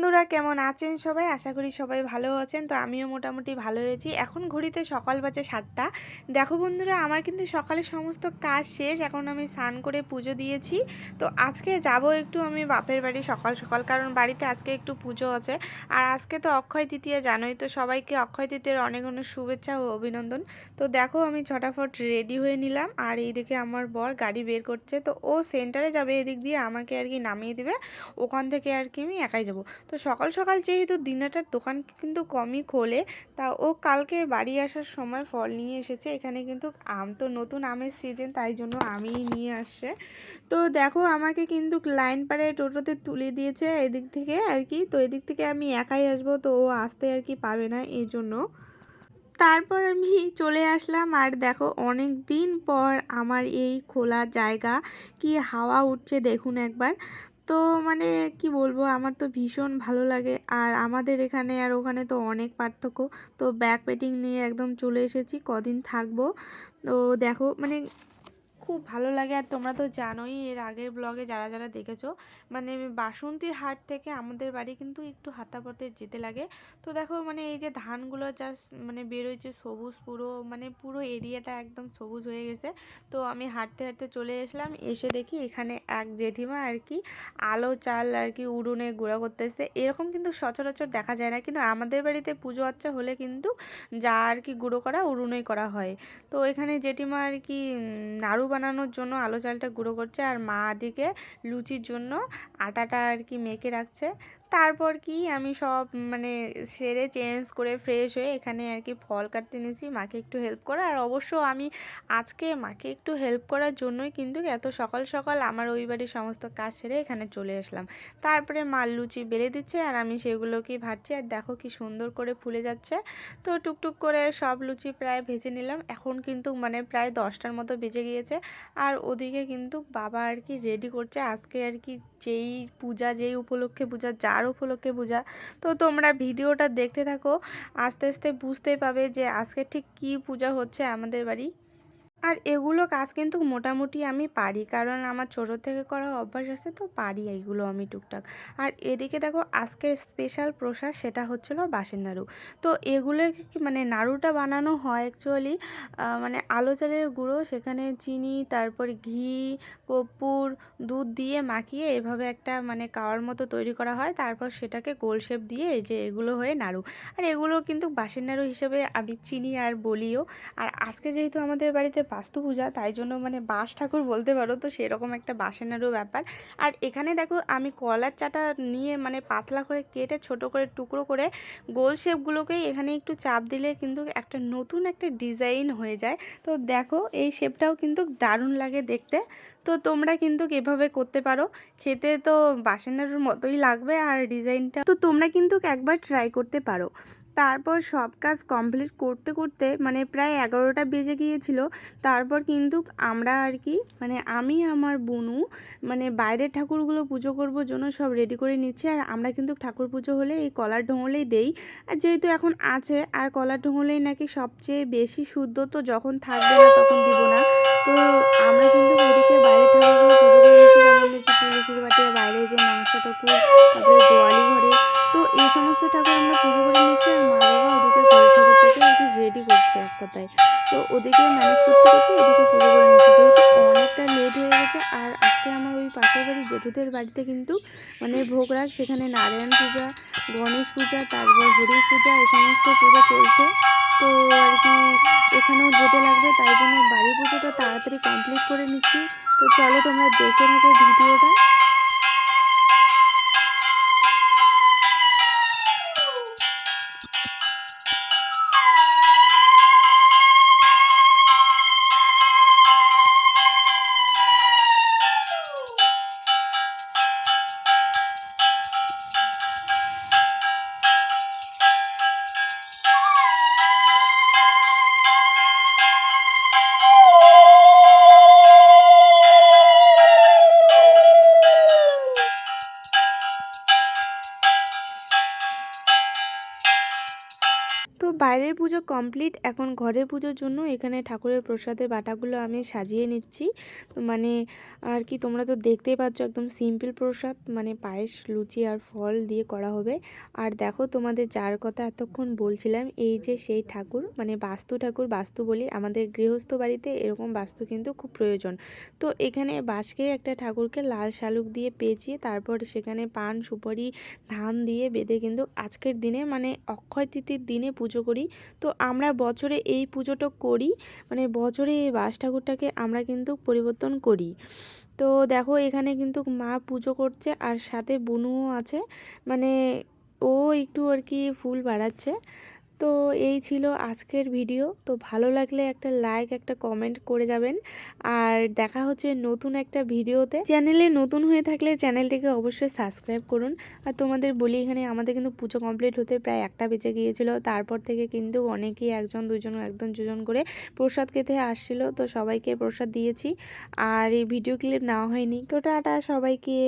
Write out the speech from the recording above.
বন্ধুরা কেমন আছেন সবাই? আশা করি সবাই ভালো আছেন। তো আমিও মোটামুটি ভালো হয়েছি এখন ঘড়িতে সকাল বাজে সাতটা। দেখো বন্ধুরা, আমার কিন্তু সকালে সমস্ত কাজ শেষ। এখন আমি স্নান করে পুজো দিয়েছি। তো আজকে যাব একটু আমি বাপের বাড়ি সকাল সকাল, কারণ বাড়িতে আজকে একটু পুজো আছে। আর আজকে তো অক্ষয় তৃতীয়া, জানোই তো সবাইকে অক্ষয় তৃতীয়ার অনেক অনেক শুভেচ্ছা ও অভিনন্দন। তো দেখো আমি ছটাফট রেডি হয়ে নিলাম। আর এইদিকে আমার বর গাড়ি বের করছে। তো ও সেন্টারে যাবে এদিক দিয়ে, আমাকে আর কি নামিয়ে দিবে। ওখান থেকে আর কি আমি একাই যাব। তো সকাল সকাল যেহেতু দিনাটার দোকান কিন্তু কমই খোলে, তা ও কালকে বাড়ি আসার সময় ফল নিয়ে এসেছে। এখানে কিন্তু আম তো নতুন আমের সিজন তাই জন্য আমি নিয়ে আসছে। তো দেখো আমাকে কিন্তু লাইন পাড়ে টোটোতে তুলে দিয়েছে এদিক থেকে আর কি। তো এদিক থেকে আমি একাই আসব, তো ও আসতে আর কি পাবে না এই জন্য তারপর আমি চলে আসলাম আর দেখো অনেক দিন পর আমার এই খোলা জায়গা, কি হাওয়া উঠছে দেখুন একবার। তো মানে কি বলব? আমার তো ভীষণ ভালো লাগে। আর আমাদের এখানে আর ওখানে তো অনেক পার্থক্য। তো ব্যাক পেটিং নিয়ে একদম চলে এসেছি। কদিন থাকব? তো দেখো মানে খুব ভালো লাগে। আর তোমরা তো জানোই এর আগের ব্লগে যারা যারা দেখেছ মানে বাসন্তীর হাট থেকে আমাদের বাড়ি কিন্তু একটু হাতা পথে যেতে লাগে। তো দেখো মানে এই যে ধানগুলো জাস্ট মানে বেরোচ্ছে সবুজ পুরো মানে পুরো এরিয়াটা একদম সবুজ হয়ে গেছে। তো আমি হাঁটতে হাঁটতে চলে এসলাম। এসে দেখি এখানে এক জেঠিমা আর কি আলো, চাল আর কি উড়ুনে গুঁড়া করতেছে। এরকম কিন্তু সচরাচর দেখা যায় না। কিন্তু আমাদের বাড়িতে পুজো আচ্চা হলে কিন্তু যা আর কি গুঁড়ো করা উড়ুনে করা হয়। তো এখানে জেঠিমা আর কি নাড়ু বানানোর জন্য আলো চালটা গুঁড়ো করছে আর মা দিকে লুচির জন্য আটাটা আর কি মেখে রাখছে। তারপর কি আমি সব মানে সেরে চেঞ্জ করে ফ্রেশ হয়ে এখানে আর কি ফল কাটতে নিয়েছি মাকে একটু হেল্প করা। আর অবশ্য আমি আজকে মাকে একটু হেল্প করার জন্যই কিন্তু এত সকাল সকাল আমার ওই বাড়ির সমস্ত কাজ সেরে এখানে চলে আসলাম। তারপরে মা লুচি বেলে দিচ্ছে আর আমি সেগুলোকেই ভাজছি। আর দেখো কি সুন্দর করে ফুলে যাচ্ছে। তো টুকটুক করে সব লুচি প্রায় ভেজে নিলাম। এখন কিন্তু মানে প্রায় দশটার মতো বেজে গিয়েছে। আর ওদিকে কিন্তু বাবা আর কি রেডি করছে। আজকে আর কি যেই পূজা, যেই উপলক্ষে পূজা, যার উপলক্ষে বোঝা তো তোমরা ভিডিওটা দেখতে থাকো, আস্তে আস্তে বুঝতে পাবে যে আজকে ঠিক কি পূজা হচ্ছে আমাদের বাড়ি। আর এগুলো কাজ কিন্তু মোটামুটি আমি পারি। কারণ আমার ছোটো থেকে করা অভ্যাস আছে, তো পারি এইগুলো আমি টুকটাক। আর এদিকে দেখো আজকের স্পেশাল প্রসাদ সেটা হচ্ছিল বাঁশের নাড়ু। তো এগুলো মানে নাড়ুটা বানানো হয় অ্যাকচুয়ালি মানে আলো চালের গুঁড়ো, সেখানে চিনি, তারপর ঘি, কর্পূর, দুধ দিয়ে মাখিয়ে এভাবে একটা মানে কাওয়ার মতো তৈরি করা হয়। তারপর সেটাকে গোল শেপ দিয়ে এই যে এগুলো হয়ে নাড়ু। আর এগুলো কিন্তু বাঁশের নাড়ু হিসেবে আমি চিনি আর বলিও। আর আজকে যেহেতু আমাদের বাড়িতে বাস্তু পূজা তাই জন্য মানে বাস ঠাকুর বলতে পারো তো সেরকম একটা বাসেনারও ব্যাপার। আর এখানে দেখো আমি কলার চাটা নিয়ে মানে পাতলা করে কেটে ছোট করে টুকরো করে গোল শেপগুলোকেই এখানে একটু চাপ দিলে কিন্তু একটা নতুন একটা ডিজাইন হয়ে যায়। তো দেখো এই শেপটাও কিন্তু দারুণ লাগে দেখতে। তো তোমরা কিন্তু এভাবে করতে পারো। খেতে তো বাসেনার মতোই লাগবে আর ডিজাইনটা তো তোমরা কিন্তু একবার ট্রাই করতে পারো। তারপর সব কাজ কমপ্লিট করতে করতে মানে প্রায় এগারোটা বেজে গিয়েছিল। তারপর কিন্তু আমরা আর কি মানে আমি, আমার বনু মানে বাইরের ঠাকুরগুলো পুজো করব জন্য সব রেডি করে নিচ্ছি। আর আমরা কিন্তু ঠাকুর পুজো হলে এই কলার ঢোঙলেই দেই। আর যেহেতু এখন আছে, আর কলার ঢোঙলেই নাকি সবচেয়ে বেশি শুদ্ধ তো যখন থাকবে না তখন দিব না। তো আমরা কিন্তু ওদিকে বাইরের ঠাকুরগুলো পুজো করে নিচ্ছি, যেমন হচ্ছে তুলসীর বাটির বাইরে যে মাংস ঠাকুর তারপরে গোয়ালি ঘরে তো এই সমস্ত ঠাকুর আমরা পুজো করে নিচ্ছি আর মা বাবা ওদিকে ঘর ঠাকুরটাকে আর কি রেডি করছে এক কথায়। তো ওদিকে ম্যানেজ করতে করতে ওদিকে পুজো করে নিচ্ছি। যেহেতু অনেকটা লেট হয়ে গেছে আর আজকে আমার ওই পাশের বাড়ি জেঠুদের বাড়িতে কিন্তু মানে ভোগরাগ সেখানে নারায়ণ পূজা, গণেশ পূজা, তারপর হরি পূজা, এই সমস্ত পূজা চলছে। তো আর কি এখানেও যেতে লাগবে, তাই জন্য বাড়ি পুজোটা তাড়াতাড়ি কমপ্লিট করে নিচ্ছি। তো চলো তোমরা দেখে থাকো ভিডিওটা। বাইরের পুজো কমপ্লিট এখন ঘরের পুজোর জন্য এখানে ঠাকুরের প্রসাদের বাটাগুলো আমি সাজিয়ে নিচ্ছি। মানে আর কি তোমরা তো দেখতেই পাচ্ছ একদম সিম্পল প্রসাদ মানে পায়েস, লুচি আর ফল দিয়ে করা হবে। আর দেখো তোমাদের যার কথা এতক্ষণ বলছিলাম, এই যে সেই ঠাকুর মানে বাস্তু ঠাকুর, বাস্তু বলি, আমাদের গৃহস্থ বাড়িতে এরকম বাস্তু কিন্তু খুব প্রয়োজন। তো এখানে বাসকে একটা ঠাকুরকে লাল শালুক দিয়ে পেঁচিয়ে, তারপর সেখানে পান, সুপারি, ধান দিয়ে বেঁধে কিন্তু আজকের দিনে মানে অক্ষয় তৃতীর দিনে পুজো করি। তো আমরা বছরে এই পুজোটা করি। মানে বছরে এই বাস ঠাকুরটাকে আমরা কিন্তু পরিবর্তন করি। তো দেখো এখানে কিন্তু মা পুজো করছে আর সাথে বুনুও আছে। মানে ও একটু আর কি ফুল বাড়াচ্ছে। তো এই ছিল আজকের ভিডিও। তো ভালো লাগলে একটা লাইক একটা কমেন্ট করে যাবেন। আর দেখা হচ্ছে নতুন একটা ভিডিওতে। চ্যানেলে নতুন হয়ে থাকলে চ্যানেলটিকে অবশ্যই সাবস্ক্রাইব করুন। আর তোমাদের বলি, এখানে আমাদের কিন্তু পুজো কমপ্লিট হতে প্রায় একটা বেজে গিয়েছিল। তারপর থেকে কিন্তু অনেকেই একজন দুজন একজন দুজন করে প্রসাদ খেতে আসছিল। তো সবাইকে প্রসাদ দিয়েছি। আর এই ভিডিও ক্লিপ নেওয়া হয়নি। তো টাটা সবাইকে।